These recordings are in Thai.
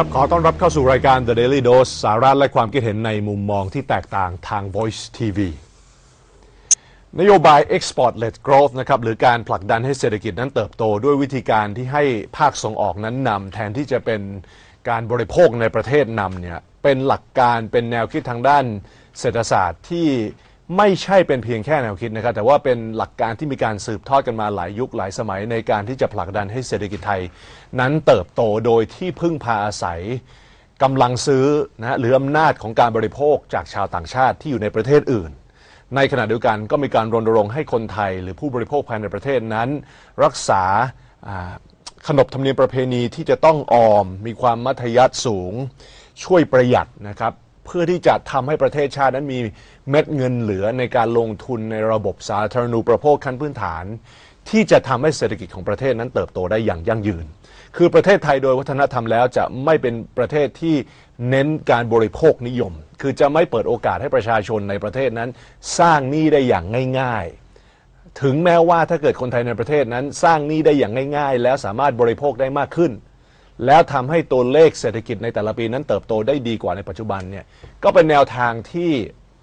ครับ ขอต้อนรับเข้าสู่รายการ The Daily Dose สาระและความคิดเห็นในมุมมองที่แตกต่างทาง Voice TV นโยบาย Export-led Growth นะครับหรือการผลักดันให้เศรษฐกิจนั้นเติบโต ด้วยวิธีการที่ให้ภาคส่งออกนั้นนำแทนที่จะเป็นการบริโภคในประเทศนำเนี่ยเป็นหลักการเป็นแนวคิดทางด้านเศรษฐศาสตร์ที่ ไม่ใช่เป็นเพียงแค่แนวคิดนะครับแต่ว่าเป็นหลักการที่มีการสืบทอดกันมาหลายยุคหลายสมัยในการที่จะผลักดันให้เศรษฐกิจไทย นั้นเติบโตโดยที่พึ่งพาอาศัยกำลังซื้อนะหรืออำนาจของการบริโภคจากชาวต่างชาติที่อยู่ในประเทศอื่น ในขณะเดียวกันก็มีการรณรงค์ให้คนไทย หรือผู้บริโภคภายในประเทศนั้น รักษาขนบธรรมเนียมประเพณีที่จะต้องออม มีความมัธยัติสูง ช่วยประหยัดนะครับ พื่อที่จะทำให้ประเทศชาตินั้นมีเม็ดเงินเหลือในการลงทุนในระบบสาธารณูปโภคขั้นพื้นฐาน ที่จะทำให้เศรษฐกิจของประเทศนั้นเติบโตได้อย่างยั่งยืน คือประเทศไทยโดยวัฒนธรรมแล้วจะไม่เป็นประเทศที่เน้นการบริโภคนิยม คือจะไม่เปิดโอกาสให้ประชาชนในประเทศนั้น สร้างหนี้ได้อย่างง่ายๆ ถึงแม้ว่าถ้าเกิดคนไทยในประเทศนั้น สร้างหนี้ได้อย่างง่าย ๆ แล้วสามารถบริโภคได้มากขึ้น แล้วทำให้ตัวเลขเศรษฐกิจในแต่ละปีนั้นเติบโตได้ดีกว่าในปัจจุบันเนี่ยก็เป็นแนวทางที่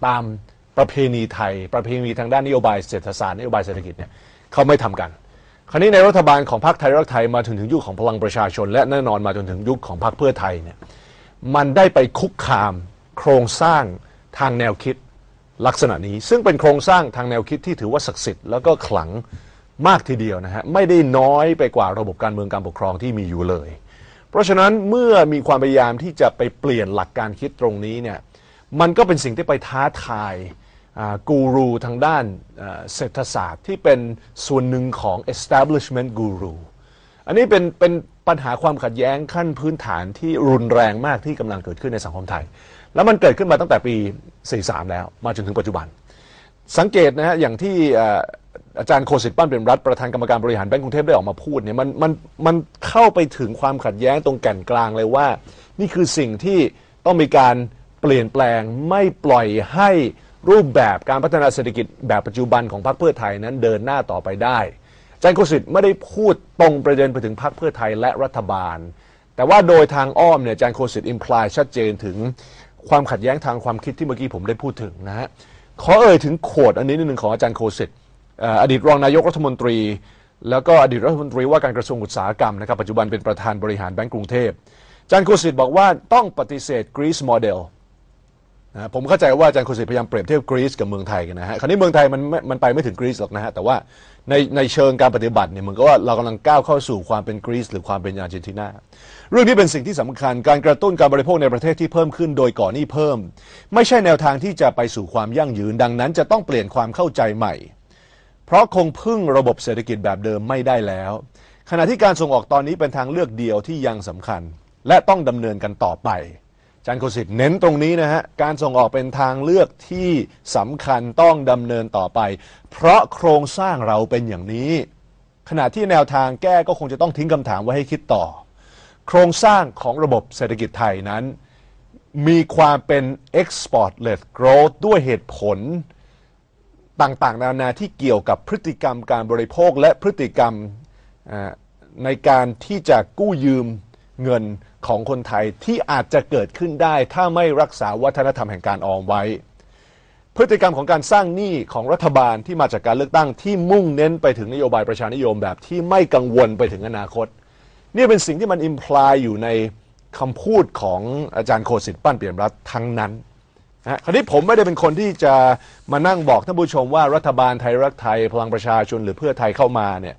ตามประเพณีไทย ประเพณีทางด้านนโยบายเศรษฐศาสตร์นโยบายเศรษฐกิจเนี่ยเขาไม่ทำกัน คราวนี้ในรัฐบาลของพรรคไทยรักไทยมาถึงถึงยุคของพลังประชาชน และแน่นอนมาจนถึงยุคของพรรคเพื่อไทยเนี่ยมันได้ไปคุกคาม โครงสร้างทางแนวคิดลักษณะนี้ ซึ่งเป็นโครงสร้างทางแนวคิดที่ถือว่าศักดิ์สิทธิ์แล้วก็ขลังมากทีเดียวนะฮะไม่ได้น้อยไปกว่าระบบการเมืองการปกครองที่มีอยู่เลย ราะฉะนั้นเมื่อมีความพยายามที่จะไปเปลี่ยนหลักการคิดตรงนี้เนี่ยมันก็เป็นสิ่งที่ไปท้าทายกูรูทางด้านเศรษฐศาสตร์ที่เป็นส่วนหนึ่งของ establishment guru อันนี้เป็นเป็นปัญหาความขัดแย้งขั้นพื้นฐานที่รุนแรงมากที่กำลังเกิดขึ้นในสังคมไทย แล้วมันเกิดขึ้นมาตั้งแต่ปี 43 แล้วมาจนถึงปัจจุบัน สังเกตนะฮะอย่างที่ อาจารย์โคสิตปั้นเป็นรัฐประธานกรรมการบริหารแบงก์กรุงเทพได้ออกมาพูดเนี่ยมันมันมันเข้าไปถึงความขัดแย้งตรงแก่นกลางเลยว่า นี่คือสิ่งที่ต้องมีการเปลี่ยนแปลงไม่ปล่อยให้รูปแบบการพัฒนาเศรษฐกิจแบบปัจจุบันของพรรคเพื่อไทยนั้นเดินหน้าต่อไปได้อาจารย์โคสิตไม่ได้พูดตรงประเด็นไปถึงพรรคเพื่อไทยและรัฐบาล แต่ว่าโดยทางอ้อมเนี่ยอาจารย์โคสิตอิมพลายชัดเจนถึงความขัดแย้งทางความคิดที่เมื่อกี้ผมได้พูดถึงนะฮะขอเอ่ยถึงโขดอันนี้นิดหนึ่งของอาจารย์โคสิต อดีตรองนายกรัฐมนตรี แล้วก็อดีตรัฐมนตรีว่าการกระทรวงอุตสาหกรรมนะครับปัจจุบันเป็นประธานบริหารแบงก์กรุงเทพอาจารย์โคสิตบอกว่าต้องปฏิเสธกรีซโมเดลนะผมเข้าใจว่าอาจารย์โคสิตพยายามเปรียบเทียบกรีซกับเมืองไทยกันนะฮะคราวนี้เมืองไทยมันไม่มันไปไม่ถึงกรีซหรอกนะฮะแต่ว่าในในเชิงการปฏิบัติเนี่ยเหมือนกับว่าเรากำลังก้าวเข้าสู่ความเป็นกรีซหรือความเป็นอาร์เจนตินาเรื่องนี้เป็นสิ่งที่สำคัญการกระตุ้นการบริโภคในประเทศที่เพิ่มขึ้นโดยก่อหนี้เพิ่ม ไม่ใช่แนวทางที่จะไปสู่ความยั่งยืนดังนั้นจะต้องเปลี่ยนความเข้าใจใหม่ เพราะคงพึ่งระบบเศรษฐกิจแบบเดิมไม่ได้แล้ว ขณะที่การส่งออกตอนนี้เป็นทางเลือกเดียวที่ยังสำคัญ และต้องดำเนินกันต่อไปจารย์โคสิตเน้นตรงนี้นะฮะ การส่งออกเป็นทางเลือกที่สำคัญต้องดำเนินต่อไป เพราะโครงสร้างเราเป็นอย่างนี้ ขณะที่แนวทางแก้ก็คงจะต้องทิ้งคำถามไว้ให้คิดต่อ โครงสร้างของระบบเศรษฐกิจไทยนั้น มีความเป็น export-led growth ด้วยเหตุผล ต่างๆ นานาที่เกี่ยวกับพฤติกรรมการบริโภคและพฤติกรรมในการที่จะกู้ยืมเงินของคนไทยที่อาจจะเกิดขึ้นได้ ถ้าไม่รักษาวัฒนธรรมแห่งการออมไว้ พฤติกรรมของการสร้างหนี้ของรัฐบาลที่มาจากการเลือกตั้งที่มุ่งเน้นไปถึงนโยบายประชานิยมแบบที่ไม่กังวลไปถึงอนาคต นี่เป็นสิ่งที่มันอิมพลายอยู่ในคำพูดของอาจารย์โคสิตปั้นเปี่ยมรัฐทั้งนั้น นะคราวนี้ผมไม่ได้เป็นคนที่จะมานั่งบอกท่านผู้ชมว่ารัฐบาลไทยรักไทยพลังประชาชนหรือเพื่อไทยเข้ามาเนี่ย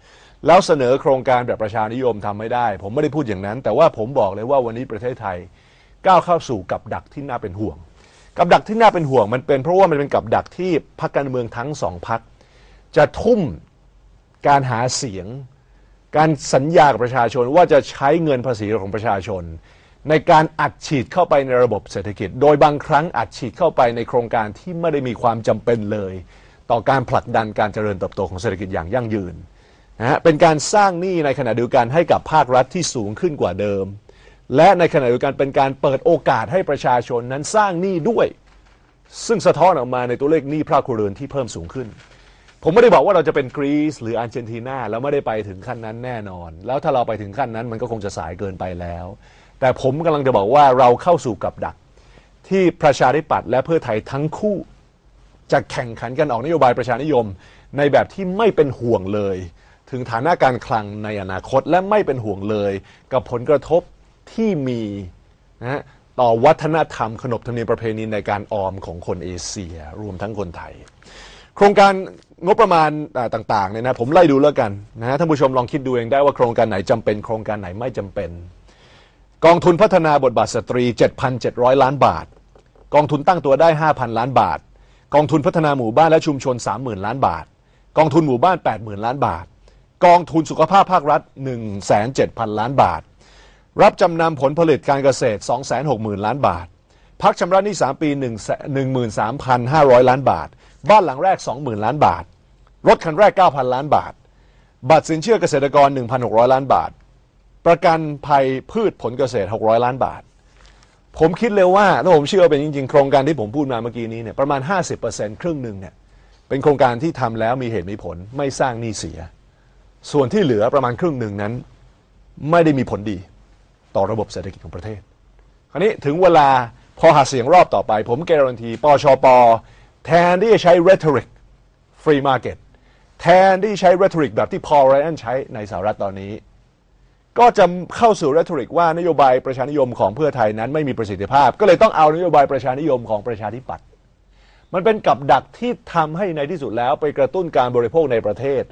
แล้วเสนอโครงการแบบประชานิยมทำไม่ได้ ผมไม่ได้พูดอย่างนั้น แต่ว่าผมบอกเลยว่าวันนี้ประเทศไทยก้าวเข้าสู่กับดักที่น่าเป็นห่วง กับดักที่น่าเป็นห่วงมันเป็นเพราะว่ามันเป็นกับดักที่พรรคการเมืองทั้งสองพรรคจะทุ่มการหาเสียง การสัญญากับประชาชนว่าจะใช้เงินภาษีของประชาชน ในการอัดฉีดเข้าไปในระบบเศรษฐกิจ โดยบางครั้งอัดฉีดเข้าไปในโครงการที่ไม่ได้มีความจำเป็นเลย ต่อการผลักดันการเจริญเติบโตของเศรษฐกิจอย่างยั่งยืนนะฮะเป็นการสร้างหนี้ในขณะเดียวกันให้กับภาครัฐที่สูงขึ้นกว่าเดิม และในขณะเดียวกันเป็นการเปิดโอกาสให้ประชาชนนั้นสร้างหนี้ด้วย ซึ่งสะท้อนออกมาในตัวเลขหนี้ภาคครัวเรือนที่เพิ่มสูงขึ้น ผมไม่ได้บอกว่าเราจะเป็นกรีซหรืออาร์เจนตินาแล้วไม่ได้ไปถึงขั้นนั้นแน่นอน แล้วถ้าเราไปถึงขั้นนั้นมันก็คงจะสายเกินไปแล้ว แต่ผมกำลังจะบอกว่าเราเข้าสู่กับดัก ที่ประชาธิปัตย์และเพื่อไทยทั้งคู่ จะแข่งขันกันออกนโยบายประชานิยม ในแบบที่ไม่เป็นห่วงเลย ถึงฐานะการคลังในอนาคตและไม่เป็นห่วงเลย กับผลกระทบที่มีนะฮะต่อวัฒนธรรมขนบธรรมเนียมประเพณีในการออมของคนเอเชีย รวมทั้งคนไทย โครงการงบประมาณต่างๆเนี่ยนะผมไล่ดูแล้วกันนะฮะท่านผู้ชมลองคิดดูเองได้ว่าโครงการไหนจำเป็น โครงการไหนไม่จำเป็น กองทุนพัฒนาบทบาทสตรี 7,700 ล้านบาท กองทุนตั้งตัวได้ 5,000 ล้านบาท กองทุนพัฒนาหมู่บ้านและชุมชน 30,000 ล้านบาท กองทุนหมู่บ้าน 80,000 ล้านบาท กองทุนสุขภาพภาครัฐ 1,700,000 ล้านบาท รับจำนำผลผลิตการเกษตร 260,000 ล้านบาท พักชำระหนี้ 3 ปี 13,500 ล้านบาท บ้านหลังแรก 20,000 ล้านบาท รถคันแรก 9,000 ล้านบาท บัตรสินเชื่อเกษตรกร 1,600 ล้านบาท ประกันภัยพืชผลเกษตร 600 ล้านบาท ผมคิดเลยว่าถ้าผมเชื่อเป็นจริง ๆ โครงการที่ผมพูดมาเมื่อกี้นี้เนี่ยประมาณ 50%ครึ่งหนึ่งเนี่ยเป็นโครงการที่ทำแล้วมีเหตุมีผลไม่สร้างหนี้เสีย ส่วนที่เหลือประมาณครึ่งหนึ่งนั้น ไม่ได้มีผลดีต่อระบบเศรษฐกิจของประเทศ คราวนี้ถึงเวลาพอหาเสียงรอบต่อไป ผมการันตีปชปแทนที่จะใช้ rhetoric free market แทนที่ใช้ rhetoric แบบที่ Paul Ryan ใช้ในสหรัฐตอนนี้ ก็จะเข้าสู่ rhetoric ว่านโยบายประชานิยมของเพื่อไทยนั้นไม่มีประสิทธิภาพ ก็เลยต้องเอานโยบายประชานิยมของประชาธิปัตย์มันเป็นกับดักที่ทำให้ในที่สุดแล้วไปกระตุ้นการบริโภคในประเทศ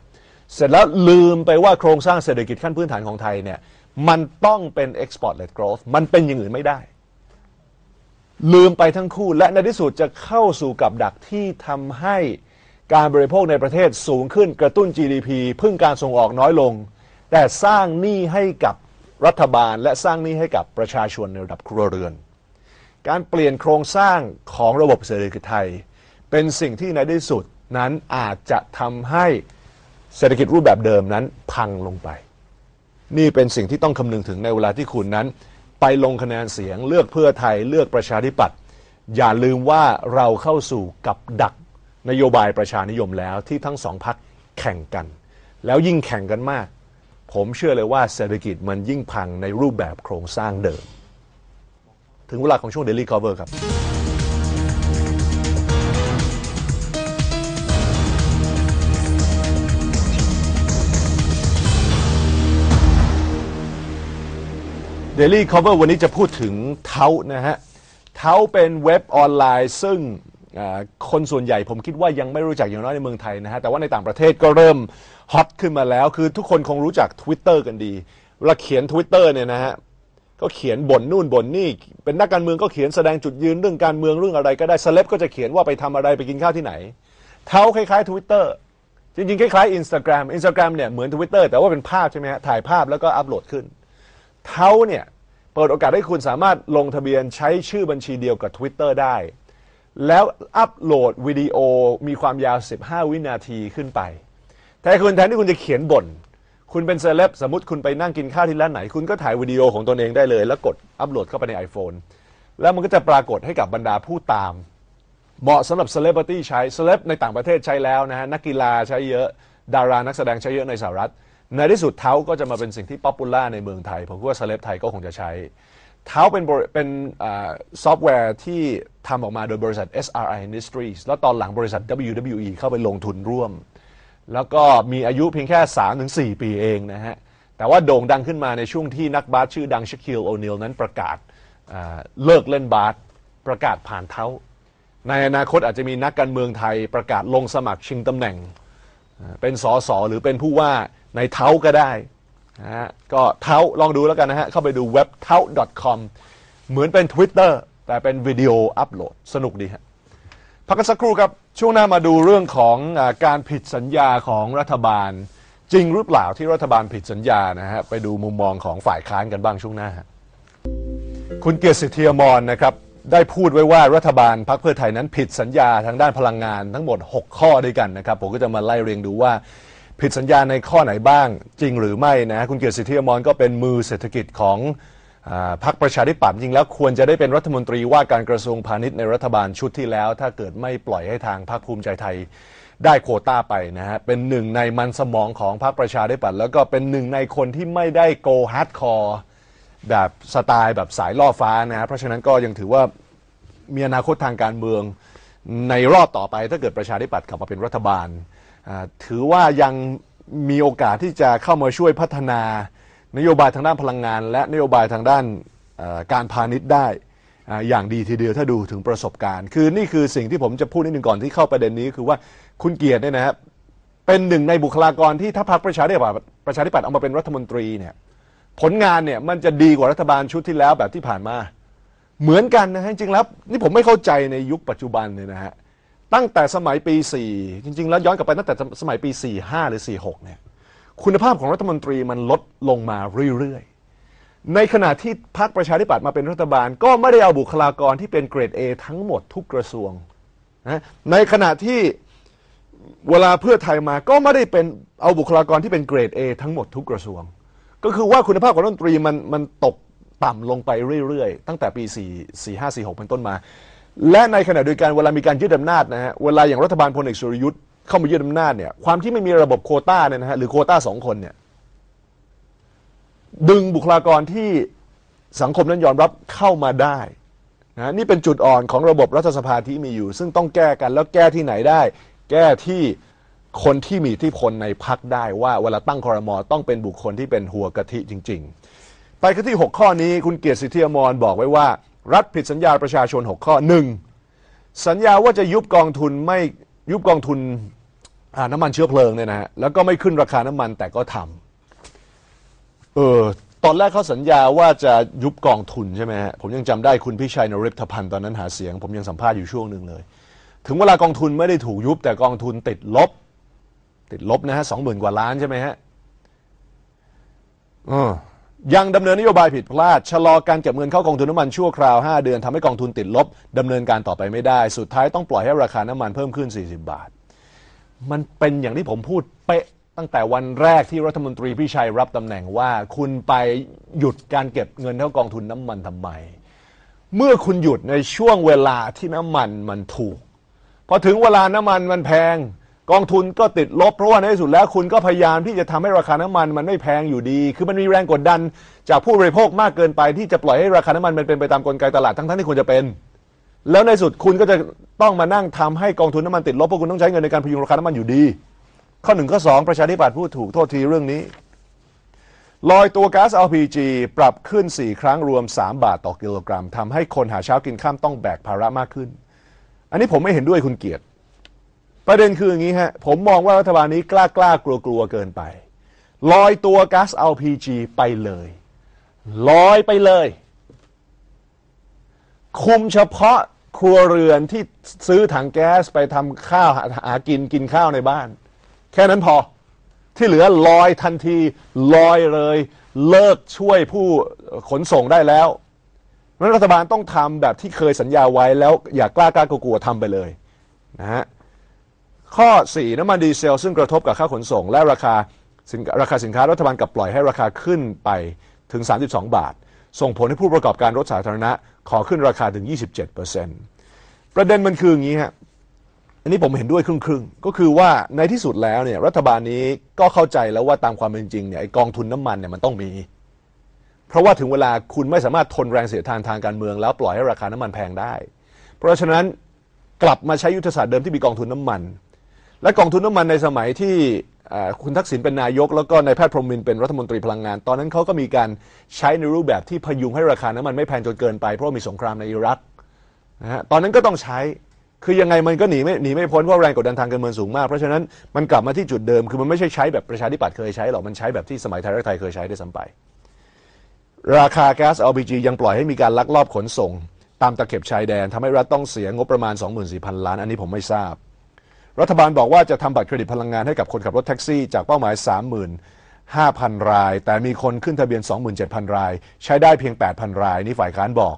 เสร็จแล้วลืมไปว่าโครงสร้างเศรษฐกิจขั้นพื้นฐานของไทยเนี่ยมันต้องเป็น export led growth มันเป็นอย่างอื่นไม่ได้ ลืมไปทั้งคู่และในที่สุดจะเข้าสู่กับดักที่ทำให้การบริโภคในประเทศสูงขึ้นกระตุ้น GDP พึ่งการส่งออกน้อยลง แต่สร้างหนี้ให้กับรัฐบาล และสร้างหนี้ให้กับประชาชนในระดับครัวเรือน การเปลี่ยนโครงสร้างของระบบเศรษฐกิจไทย เป็นสิ่งที่ในที่สุดนั้นอาจจะทำให้เศรษฐกิจรูปแบบเดิมนั้นพังลงไป นี่เป็นสิ่งที่ต้องคำนึงถึงในเวลาที่คุณนั้น ไปลงคะแนนเสียงเลือกเพื่อไทยเลือกประชาธิปัตย์อย่าลืมว่าเราเข้าสู่กับดักนโยบายประชานิยมแล้วที่ทั้งสองพักแข่งกัน แล้วยิ่งแข่งกันมาก ผมเชื่อเลยว่าเศรษฐกิจมันยิ่งพังในรูปแบบโครงสร้างเดิม ถึงเวลาของช่วง Daily Cover ครับ Daily Cover วันนี้จะพูดถึงเท้านะฮะ เท้าเป็นเว็บออนไลน์ซึ่ง คนส่วนใหญ่ผมคิดว่ายังไม่รู้จักอย่างน้อยในเมืองไทยนะฮะ แต่ว่าในต่างประเทศก็เริ่มฮอตขึ้นมาแล้ว คือทุกคนคงรู้จัก Twitter กันดีเวลาเขียน Twitter เนี่ยนะฮะ ก็เขียนบ่นนู่นบ่นนี่ เป็นนักการเมืองก็เขียนแสดงจุดยืนเรื่องการเมืองเรื่องอะไรก็ได้สเลปก็จะเขียนว่าไปทำอะไรไปกินข้าวที่ไหน เท้าคล้ายๆ Twitter จริงๆ คล้ายๆ Instagram Instagram เนี่ยเหมือน Twitter แต่ว่าเป็นภาพใช่ไหมฮะ ถ่ายภาพแล้วก็อัปโหลดขึ้น เท้าเนี่ยเปิดโอกาสให้คุณสามารถลงทะเบียนใช้ชื่อบัญชีเดียวกับ Twitter ได้ แล้วอัปโหลดวิดีโอมีความยาว 15 วินาทีขึ้นไป แต่คุณแทนที่คุณจะเขียนบ่น คุณเป็นเซเลบสมมติคุณไปนั่งกินข้าวที่ร้านไหน คุณก็ถ่ายวิดีโอของตนเองได้เลย แล้วกดอัปโหลดเข้าไปใน iPhone แล้วมันก็จะปรากฏให้กับบรรดาผู้ตาม เหมาะสำหรับเซเลบริตี้ใช้เซเลบในต่างประเทศใช้แล้วนะฮะนักกีฬาใช้เยอะดารานักแสดงใช้เยอะในสหรัฐในที่สุดเท้าก็จะมาเป็นสิ่งที่ป๊อปปูล่าในเมืองไทย ผมว่าเซเลบไทยก็คงจะใช้ เท้าเป็นเป็นซอฟต์แวร์ที่ทำออกมาโดยบริษัท SRI Industries แล้วตอนหลังบริษัท WWE เข้าไปลงทุนร่วม แล้วก็มีอายุเพียงแค่ 3-4 ปีเองนะฮะ แต่ว่าโด่งดังขึ้นมาในช่วงที่นักบาสชื่อดังชคิลโอนิลนั้นประกาศเลิกเล่นบาสประกาศผ่านเท้า ในอนาคตอาจจะมีนักการเมืองไทยประกาศลงสมัครชิงตำแหน่ง เป็นสอสอหรือเป็นผู้ว่าในเท้าก็ได้ นะฮะก็เท้าลองดูแล้วกันนะฮะ เข้าไปดูเว็บเท้า .com เหมือนเป็น Twitter แต่เป็นวิดีโออัปโหลดสนุกดีฮะพักกันสักครู่ครับ ช่วงหน้ามาดูเรื่องของอการผิดสัญญาของรัฐบาล จริงหรือเปล่าที่รัฐบาลผิดสัญญานะฮะ ไปดูมุมมองของฝ่ายค้านกันบ้างช่วงหน้า คุณเกียรติสิทธิอมรนะครับได้พูดไว้ว่ารัฐบาลพรรคเพื่อไทยนั้นผิดสัญญาทางด้านพลังงานทั้งหมด 6 ข้อด้วยกันนะครับ ผมก็จะมาไล่เรียงดูว่า ผิดสัญญาในข้อไหนบ้าง จริงหรือไม่นะ คุณเกียรติสิทธิอมรก็เป็นมือเศรษฐกิจของอาพรรคประชาธิปัตย์จริงแล้วควรจะได้เป็นรัฐมนตรีว่าการกระทรวงพาณิชย์ในรัฐบาลชุดที่แล้ว ถ้าเกิดไม่ปล่อยให้ทางพรรคภูมิใจไทยได้โควต้าไปนะฮะเป็นหนึ่งในมันสมองของพรรคประชาธิปัตย์แล้วก็เป็นหนึ่งในคนที่ไม่ได้โกฮาร์ดคอร์แบบสไตล์แบบสายล่อฟ้านะเพราะฉะนั้นก็ยังถือว่ามีอนาคตทางการเมืองในรอบต่อไปถ้าเกิดประชาธิปัตย์กลับมาเป็นรัฐบาล ถือว่ายังมีโอกาสที่จะเข้ามาช่วยพัฒนานโยบายทางด้านพลังงาน และนโยบายทางด้านการพาณิชย์ได้อย่างดีทีเดียวถ้าดูถึงประสบการณ์ คือนี่คือสิ่งที่ผมจะพูดนิดหนึ่งก่อนที่เข้าประเด็นนี้คือว่าคุณเกียรติเนี่ยนะครับเป็นหนึ่งในบุคลากรที่ถ้าพรรคประชาธิปัตย์ประชาธิปัตย์เอามาเป็นรัฐมนตรีเนี่ยผลงานเนี่ยมันจะดีกว่ารัฐบาลชุดที่แล้วแบบที่ผ่านมา เหมือนกันนะฮะจริงๆแล้วนี่ผมไม่เข้าใจในยุคปัจจุบันเนี่ยนะฮะ ตั้งแต่สมัยปี 4 จริง ๆ แล้วย้อนกลับไปตั้งแต่สมัยปี 45 หรือ 46 เนี่ย คุณภาพของรัฐมนตรีมันลดลงมาเรื่อยๆ ในขณะที่พรรคประชาธิปัตย์มาเป็นรัฐบาล ก็ไม่ได้เอาบุคลากรที่เป็นเกรด A ทั้งหมดทุกกระทรวงนะในขณะที่เวลาเพื่อไทยมาก็ไม่ได้เป็นเอาบุคลากรที่เป็นเกรด A ทั้งหมดทุกกระทรวง ก็คือว่าคุณภาพของรัฐมนตรีมันมันตกต่ำลงไปเรื่อยๆ ตั้งแต่ปี 4 4 5 4 6 เป็นต้นมา และในขณะเดียวกันเวลามีการยึดอำนาจนะฮะเวลาอย่างรัฐบาลพลเอกสุรยุทธ์เข้ามายึดอำนาจเนี่ยความที่ไม่มีระบบโควต้าเนี่ยนะฮะหรือโควต้าสองคนเนี่ยดึงบุคลากรที่สังคมนั้นยอมรับเข้ามาได้นะนี่เป็นจุดอ่อนของระบบรัฐสภาที่มีอยู่ ซึ่งต้องแก้กันแล้วแก้ที่ไหนได้ แก้ที่คนที่มีที่พลในพักได้ว่าเวลาตั้งคอรมอต้องเป็นบุคคลที่เป็นหัวกะทิจริง ๆ ไปกันที่ 6 ข้อนี้คุณเกียรติสิทธิอมรบอกไว้ว่า รัฐผิดสัญญาประชาชน 6 ข้อ 1. สัญญาว่าจะยุบกองทุนไม่ยุบกองทุนน้ำมันเชื้อเพลิงเนี่ยนะฮะแล้วก็ไม่ขึ้นราคาน้ำมันแต่ก็ทำเออตอนแรกเขาสัญญาว่าจะยุบกองทุนใช่ไหมฮะผมยังจำได้คุณพิชัยนริพพันธ์ตอนนั้นหาเสียง ผมยังสัมภาษณ์อยู่ช่วงหนึ่งเลย ถึงเวลากองทุนไม่ได้ถูกยุบแต่กองทุนติดลบ ติดลบนะฮะสองหมื่นกว่าล้านใช่ไหมฮะเออ ยังดำเนินนโยบายผิดพลาดชะลอการเก็บเงินเข้ากองทุนน้ำมันชั่วคราว 5 เดือนทำให้กองทุนติดลบดำเนินการต่อไปไม่ได้ สุดท้ายต้องปล่อยให้ราคาน้ำมันเพิ่มขึ้น 40 บาท มันเป็นอย่างที่ผมพูดเป๊ะตั้งแต่วันแรกที่รัฐมนตรีพิชัยรับตำแหน่งว่า คุณไปหยุดการเก็บเงินเข้ากองทุนน้ำมันทำไม เมื่อคุณหยุดในช่วงเวลาที่น้ำมันมันถูกพอถึงเวลาน้ำมันมันแพง กองทุนก็ติดลบเพราะว่าในที่สุดแล้วคุณก็พยายามที่จะทำให้ราคาน้ำมันมันไม่แพงอยู่ดี คือมันมีแรงกดดัน จากผู้บริโภคมากเกินไปที่จะปล่อยให้ราคาน้ำมันมันเป็นไปตามกลไกตลาดทั้งๆที่ควรจะเป็น แล้วในสุดคุณก็จะต้องมานั่งทำให้กองทุนน้ำมันติดลบเพราะคุณต้องใช้เงินในการพยุงราคาน้ำมันอยู่ดี ข้อหนึ่งข้อสองประชาธิปัตย์พูดถูกโทษทีเรื่องนี้ลอยตัวก๊าซ LPG ปรับขึ้น 4 ครั้งรวม 3 บาทต่อกิโลกรัมทำให้คนหาเช้ากินข้ามต้องแบกภาระมากขึ้น อันนี้ผมไม่เห็นด้วยคุณเกียรติ ประเด็นคืออย่างนี้ฮะ ผมมองว่ารัฐบาลนี้กล้ากล้ากลัวกลัวๆเกินไป ลอยตัวก๊าซ LPG ไปเลย ลอยไปเลย คุมเฉพาะครัวเรือนที่ซื้อถังแก๊สไปทำข้าวหาหากินกินข้าวในบ้าน แค่นั้นพอ ที่เหลือลอยทันทีลอยเลย เลิกช่วยผู้ขนส่งได้แล้วนั้นรัฐบาลต้องทำแบบที่เคยสัญญาไว้แล้วอย่ากล้ากล้ากลัวๆทำไปเลยนะฮะ ข้อ 4 น้ำมันดีเซล ซึ่งกระทบกับค่าขนส่ง และราคาราคาสินค้ารัฐบาลกับปล่อยให้ราคาขึ้นไปถึง 32 บาท ส่งผลให้ผู้ประกอบการรถสาธารณะ ขอขึ้นราคาถึง 27%ประเด็นมันคืออย่างนี้ฮะอันนี้ผมเห็นด้วยครึ่งครึ่งๆก็คือว่าในที่สุดแล้วเนี่ยรัฐบาลนี้ก็เข้าใจแล้วว่าตามความเป็นจริงเนี่ยกองทุนน้ำมันเนี่ยมันต้องมี เพราะว่าถึงเวลาคุณไม่สามารถทนแรงเสียดทานทางการเมือง แล้วปล่อยให้ราคาน้ำมันแพงได้ เพราะฉะนั้นกลับมาใช้ยุทธศาสตร์เดิมที่มีกองทุนน้ำมัน และกองทุนน้ำมันในสมัยที่คุณทักษิณเป็นนายก แล้วก็นายแพทย์พรหมินเป็นรัฐมนตรีพลังงาน ตอนนั้นเขาก็มีการใช้ในรูปแบบที่พยุงให้ราคาน้ำมันไม่แพงจนเกินไปเพราะมีสงครามในอิรักนะฮะตอนนั้นก็ต้องใช้คือยังไงมันก็หนีไม่หนีไม่พ้นเพราะแรงกดดันทางการเมืองสูงมาก เพราะฉะนั้นมันกลับมาที่จุดเดิม คือมันไม่ใช่ใช้แบบประชาธิปัตย์เคยใช้หรอกมันใช้แบบที่สมัยไทยรักไทยเคยใช้ได้ซ้ำไป ราคาแก๊ส LPG ยังปล่อยให้มีการลักลอบขนส่ง ตามตะเข็บชายแดนทำให้รัฐต้องเสียงบประมาณ 24,000 ล้าน อันนี้ผมไม่ทราบ รัฐบาลบอกว่าจะทำบัตรเครดิตพลังงานให้กับคนขับรถแท็กซี่จากเป้าหมาย 35,000 ราย แต่มีคนขึ้นทะเบียน 27,000 ราย ใช้ได้เพียง 8,000 ราย นี่ฝ่ายค้านบอก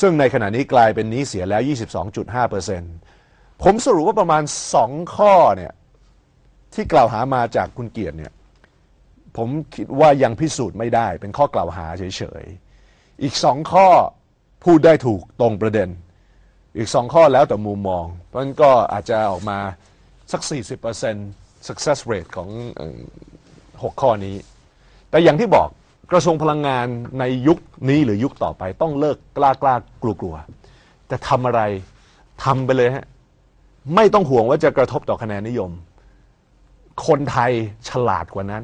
ซึ่งในขณะนี้กลายเป็นนี้เสียแล้ว 22.5%ผมสรุปว่าประมาณ 2 ข้อเนี่ยที่กล่าวหามาจากคุณเกียรติเนี่ยผมคิดว่ายังพิสูจน์ไม่ได้เป็นข้อกล่าวหาเฉยๆ อีกสองข้อพูดได้ถูกตรงประเด็น อีกสองข้อแล้วแต่มุมมอง เพราะฉะนั้นก็อาจจะออกมา สัก 40% success rate ของหกข้อนี้ แต่อย่างที่บอกกระทรวงพลังงานในยุคนี้หรือยุคต่อไปต้องเลิกกล้ากล้ากลัวกลัวจะทำอะไรทำไปเลยฮะไม่ต้องห่วงว่าจะกระทบต่อคะแนนนิยม คนไทยฉลาดกว่านั้น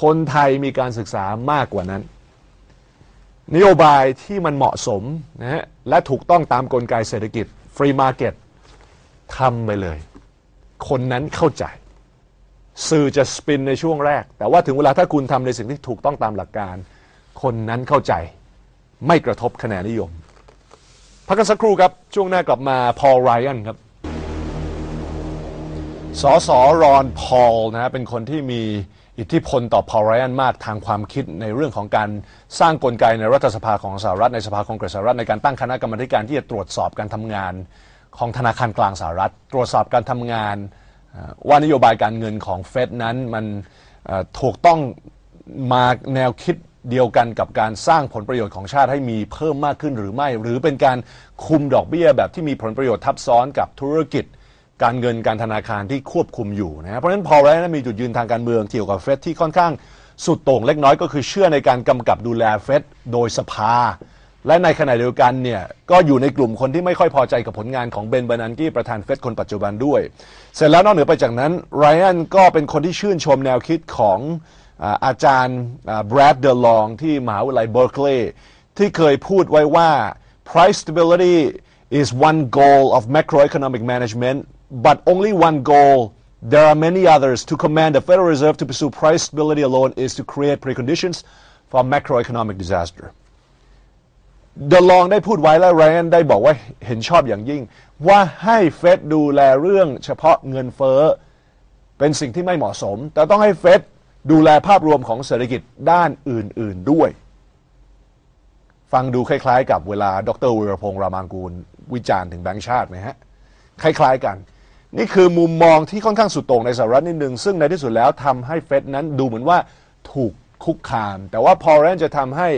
คนไทยมีการศึกษามากกว่านั้น นโยบายที่มันเหมาะสมนะฮะและถูกต้องตามกลไกเศรษฐกิจฟรีมาร์เก็ตทำไปเลย คนนั้นเข้าใจ สื่อจะสปินในช่วงแรก แต่ว่าถึงเวลาถ้าคุณทำในสิ่งที่ถูกต้องตามหลักการ คนนั้นเข้าใจ ไม่กระทบคะแนนนิยม พักกันสักครู่ครับ ช่วงหน้ากลับมาพอลไรอันครับสอสรอนพอลนะฮะเป็นคนที่มีอิทธิพลต่อพอลไรอันมากทางความคิดในเรื่องของการสร้างกลไกในรัฐสภาของสหรัฐในสภาคองเกรสสหรัฐในการตั้งคณะกรรมการที่จะตรวจสอบการทำงาน ของธนาคารกลางสหรัฐ ตรวจสอบการทำงานว่านโยบายการเงินของเฟดนั้นมันถูกต้องมาแนวคิดเดียวกันกับการสร้างผลประโยชน์ของชาติให้มีเพิ่มมากขึ้นหรือไม่ หรือเป็นการคุมดอกเบี้ยแบบที่มีผลประโยชน์ทับซ้อนกับธุรกิจ การเงินการธนาคารที่ควบคุมอยู่นะครับเพราะฉะนั้นพอแล้วนะมีจุดยืนทางการเมืองเกี่ยวกับเฟดที่ค่อนข้างสุดโต่งเล็กน้อยก็คือเชื่อในการกำกับดูแลเฟดโดยสภา และในขณะเดียวกันเนี่ยก็อยู่ในกลุ่มคนที่ไม่ค่อยพอใจกับผลงานของเบนบานันกี้ประธานเฟดคนปัจจุบันด้วย เสร็จแล้วนอกเหนือไปจากนั้นไรอันก็เป็นคนที่ชื่นชมแนวคิดของอาจารย์แบรดเดลองที่มหาวิทยาลัยเบอร์คลีย์ที่เคยพูดไว้ว่า price stability is one goal of macroeconomic management but only one goal there are many others to command the Federal Reserve to pursue price stability alone is to create preconditions for macroeconomic disaster เดลองได้พูดไว้และไรนได้บอกว่าเห็นชอบอย่างยิ่ง ว่าให้เฟดดูแลเรื่องเฉพาะเงินเฟ้อ เป็นสิ่งที่ไม่เหมาะสม แต่ต้องให้เฟดดูแลภาพรวมของเศรษฐกิจด้านอื่น ๆด้วย ฟังดูคล้ายๆ กับเวลาดรวีรพงษ์รามางกูล วิจารณ์ถึงแบงก์ชาติไหมฮะ คล้ายๆกัน นี่คือมุมมองที่ค่อนข้างสุดโต่งในสหรัฐนิดนึง ซึ่งในที่สุดแล้วทำให้เฟดนั้นดูเหมือนว่าถูกคุกคาม แต่ว่าพอแรนจะทำให้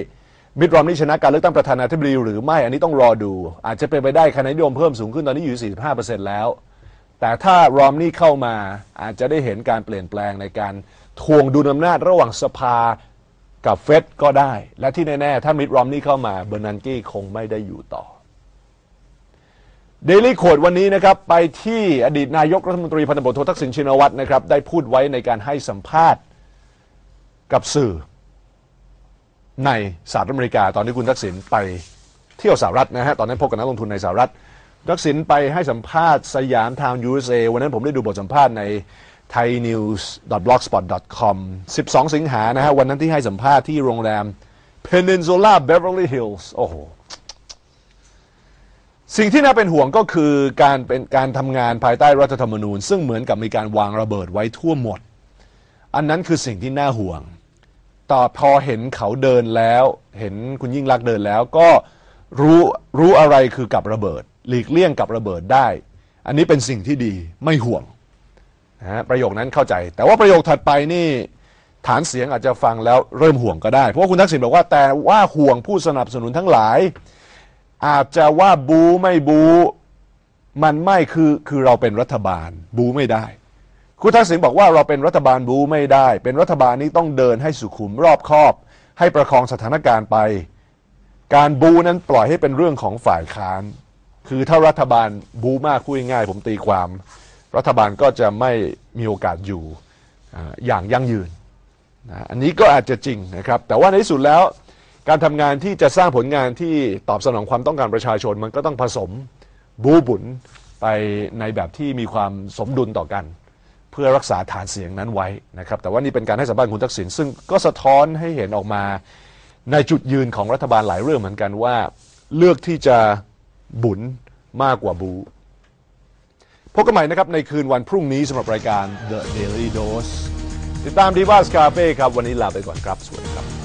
มิดรอมนี่ชนะการเลือกตั้งประธานาธิบดีหรือไม่ อันนี้ต้องรอดู อาจจะเป็นไปได้คะแนนนิยมเพิ่มสูงขึ้นตอนนี้อยู่ 45%แล้ว แต่ถ้ารอมนี่เข้ามาอาจจะได้เห็นการเปลี่ยนแปลงในการทวงดุลอำนาจระหว่างสภากับเฟดก็ได้ และที่แน่ ๆ ถ้ามิดรอมนี่เข้ามาเบอร์นันกี้คงไม่ได้อยู่ต่อเดลี่โคดวันนี้นะครับ ไปที่อดีตนายกรัฐมนตรีพันตำรวจโททักษิณชินวัตรนะครับ ได้พูดไว้ในการให้สัมภาษณ์กับสื่อ ในสหรัฐอเมริกา ตอนที่คุณทักษิณไปเที่ยวสหรัฐนะฮะตอนนั้นพบกับนักลงทุนในสหรัฐทักษิณไปให้สัมภาษณ์สยามทาวน์ USA วันนั้นผมได้ดูบทสัมภาษณ์ใน thainews.blogspot.com 12 สิงหานะฮะวันนั้นที่ให้สัมภาษณ์ที่โรงแรม Peninsula Beverly Hills โอ้โหสิ่งที่น่าเป็นห่วงก็คือการเป็นการทำงานภายใต้รัฐธรรมนูญ ซึ่งเหมือนกับมีการวางระเบิดไว้ทั่วหมด อันนั้นคือสิ่งที่น่าห่วง ต่อพอเห็นเขาเดินแล้ว เห็นคุณยิ่งรักษณ์เดินแล้ว ก็รู้รู้อะไรคือกับระเบิด หลีกเลี่ยงกับระเบิดได้ อันนี้เป็นสิ่งที่ดีไม่ห่วงนะฮะประโยคนั้นเข้าใจ แต่ว่าประโยคถัดไปนี่ ฐานเสียงอาจจะฟังแล้วเริ่มห่วงก็ได้ เพราะว่าคุณทักษิณบอกว่าแต่ว่าห่วงผู้สนับสนุนทั้งหลาย อาจจะว่าบูไม่บูมันไม่คือคือเราเป็นรัฐบาล บูไม่ได้ คุณทักษิณบอกว่าเราเป็นรัฐบาลบูไม่ได้ เป็นรัฐบาลนี้ต้องเดินให้สุขุมรอบคอบ ให้ประคองสถานการณ์ไป การบูนั้นปล่อยให้เป็นเรื่องของฝ่ายค้าน คือถ้ารัฐบาลบูมากพูดง่าย ผมตีความ รัฐบาลก็จะไม่มีโอกาสอยู่อย่างยั่งยืนนะอันนี้ก็อาจจะจริงนะครับ แต่ว่าในที่สุดแล้วการทำงานที่จะสร้างผลงานที่ตอบสนองความต้องการประชาชนมันก็ต้องผสมบูบุญไปในแบบที่มีความสมดุลต่อกัน เพื่อรักษาฐานเสียงนั้นไว้นะครับ แต่ว่านี่เป็นการให้สัมภาษณ์คุณทักษิณซึ่งก็สะท้อนให้เห็นออกมาในจุดยืนของรัฐบาลหลายเรื่องเหมือนกันว่า เลือกที่จะบุญมากกว่าบูพบกันใหม่นะครับในคืนวันพรุ่งนี้สำหรับรายการ The Daily Dose ติดตามดีว่าสคาเฟ่ครับ วันนี้ลาไปก่อนครับ สวัสดีครับ